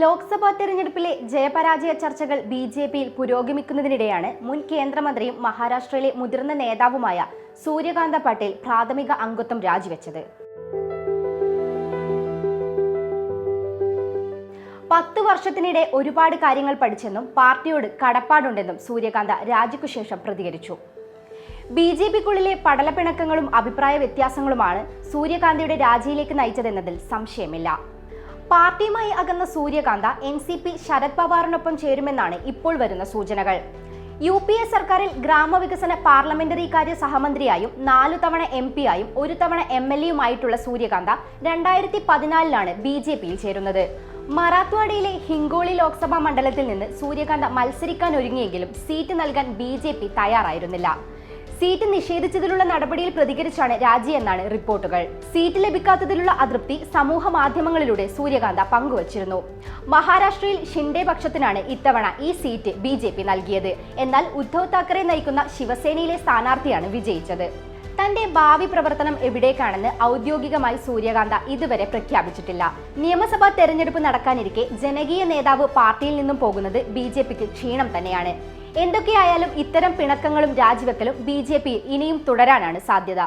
ലോക്സഭാ തെരഞ്ഞെടുപ്പിലെ ജയപരാജയ ചർച്ചകൾ B J പിയിൽ പുരോഗമിക്കുന്നതിനിടെയാണ് മുൻ കേന്ദ്രമന്ത്രിയും മഹാരാഷ്ട്രയിലെ മുതിർന്ന നേതാവുമായ സൂര്യകാന്ത പട്ടേൽ പ്രാഥമിക അംഗത്വം രാജിവെച്ചത്. പത്ത് വർഷത്തിനിടെ ഒരുപാട് കാര്യങ്ങൾ പഠിച്ചെന്നും പാർട്ടിയോട് കടപ്പാടുണ്ടെന്നും സൂര്യകാന്ത രാജിക്കു ശേഷം പ്രതികരിച്ചു. ബി ജെ പിക്കുള്ളിലെ പടലപ്പിണക്കങ്ങളും അഭിപ്രായ വ്യത്യാസങ്ങളുമാണ് സൂര്യകാന്തയുടെ രാജിയിലേക്ക് നയിച്ചതെന്നതിൽ സംശയമില്ല. പാർട്ടിയുമായി അകന്ന Suryakanta N C P Sharad പവാറിനൊപ്പം ചേരുമെന്നാണ് ഇപ്പോൾ വരുന്ന സൂചനകൾ. യു പി എ സർക്കാരിൽ ഗ്രാമവികസന പാർലമെന്ററി കാര്യ സഹമന്ത്രിയായും നാലു തവണ എം പിയായും ഒരു തവണ എം എൽ എയുമായിട്ടുള്ള സൂര്യകാന്ത രണ്ടായിരത്തി പതിനാലിലാണ് ബി ജെ പിയിൽ ചേരുന്നത്. മറാത്ത്വാഡയിലെ ഹിംഗോളി ലോക്സഭാ മണ്ഡലത്തിൽ നിന്ന് സൂര്യകാന്ത മത്സരിക്കാൻ ഒരുങ്ങിയെങ്കിലും സീറ്റ് നൽകാൻ ബി തയ്യാറായിരുന്നില്ല. സീറ്റ് നിഷേധിച്ചതിലുള്ള നടപടിയിൽ പ്രതികരിച്ചാണ് രാജി എന്നാണ് റിപ്പോർട്ടുകൾ. സീറ്റ് ലഭിക്കാത്തതിലുള്ള അതൃപ്തി സമൂഹ മാധ്യമങ്ങളിലൂടെ സൂര്യകാന്ത പങ്കുവച്ചിരുന്നു. മഹാരാഷ്ട്രയിൽ ഷിൻഡെ പക്ഷത്തിനാണ് ഇത്തവണ ഈ സീറ്റ് ബി നൽകിയത്. എന്നാൽ ഉദ്ധവ് താക്കറെ നയിക്കുന്ന ശിവസേനയിലെ സ്ഥാനാർത്ഥിയാണ് വിജയിച്ചത്. തന്റെ ഭാവി പ്രവർത്തനം എവിടേക്കാണെന്ന് ഔദ്യോഗികമായി സൂര്യകാന്ത ഇതുവരെ പ്രഖ്യാപിച്ചിട്ടില്ല. നിയമസഭാ തെരഞ്ഞെടുപ്പ് നടക്കാനിരിക്കെ ജനകീയ നേതാവ് പാർട്ടിയിൽ നിന്നും പോകുന്നത് ബി ക്ഷീണം തന്നെയാണ്. എന്തൊക്കെയായാലും ഇത്തരം പിണക്കങ്ങളും രാജിവെക്കലും ബി ജെ പി ഇനിയും തുടരാനാണ് സാധ്യത.